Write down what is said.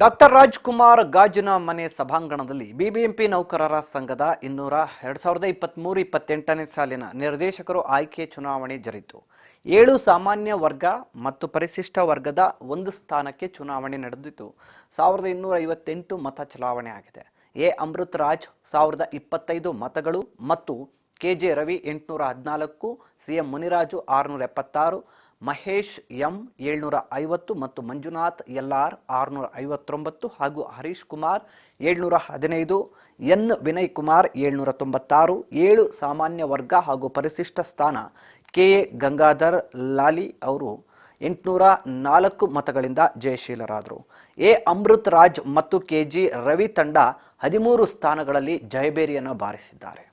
Doctor Rajkumar ಗಾಜಿನ ಮನೆ ಸಭಾಂಗಣದಲ್ಲಿ ಬಿಬಿಎಂಪಿ ನೌಕರರ ಸಂಘದ ಇನ್ನೂರ ಎರಡ್ ಸಾವಿರದ ಇಪ್ಪತ್ತ್ಮೂರು ಇಪ್ಪತ್ತೆಂಟನೇ ಸಾಲಿನ ನಿರ್ದೇಶಕರು ಆಯ್ಕೆ ಚುನಾವಣೆ ಜರಿತು. ಏಳು ಸಾಮಾನ್ಯ ವರ್ಗ ಮತ್ತು ಪರಿಶಿಷ್ಟ ವರ್ಗದ ಒಂದು ಸ್ಥಾನಕ್ಕೆ ಚುನಾವಣೆ ನಡೆದಿತ್ತು ಸಾವಿರದ ಇನ್ನೂರ ಐವತ್ತೆಂಟು ಮತ ಚಲಾವಣೆ ಆಗಿದೆ. ಎ. ಅಮೃತ್ ರಾಜ್ ಸಾವಿರದ ಇಪ್ಪತ್ತೈದು ಮತಗಳು ಮತ್ತು ಕೆ. ಜೆ. ರವಿ ಎಂಟುನೂರ ಹದಿನಾಲ್ಕು, ಸಿ. ಎಂ. ಮುನಿರಾಜು ಆರುನೂರ ಎಪ್ಪತ್ತಾರು ಮಹೇಶ್ ಎಂ ಏಳ್ನೂರ ಐವತ್ತು ಮತ್ತು ಮಂಜುನಾಥ್ ಎಲ್ ಆರ್ ಆರುನೂರ ಐವತ್ತೊಂಬತ್ತು ಹಾಗೂ ಹರೀಶ್ ಕುಮಾರ್ ಏಳ್ನೂರ ಹದಿನೈದು, ಎನ್ ವಿನಯ್ ಕುಮಾರ್ ಏಳ್ನೂರ ತೊಂಬತ್ತಾರು, ಏಳು ಸಾಮಾನ್ಯ ವರ್ಗ ಹಾಗೂ ಪರಿಶಿಷ್ಟ ಸ್ಥಾನ ಕೆ ಎ ಗಂಗಾಧರ್ ಲಾಲಿ ಅವರು ಎಂಟುನೂರ ನಾಲ್ಕು ಮತಗಳಿಂದ ಜಯಶೀಲರಾದರು. ಎ ಅಮೃತ್ ರಾಜ್ ಮತ್ತು ಕೆ ಜಿ ರವಿ ತಂಡ ಹದಿಮೂರು ಸ್ಥಾನಗಳಲ್ಲಿ ಜಯಬೇರಿಯನ್ನು ಬಾರಿಸಿದ್ದಾರೆ.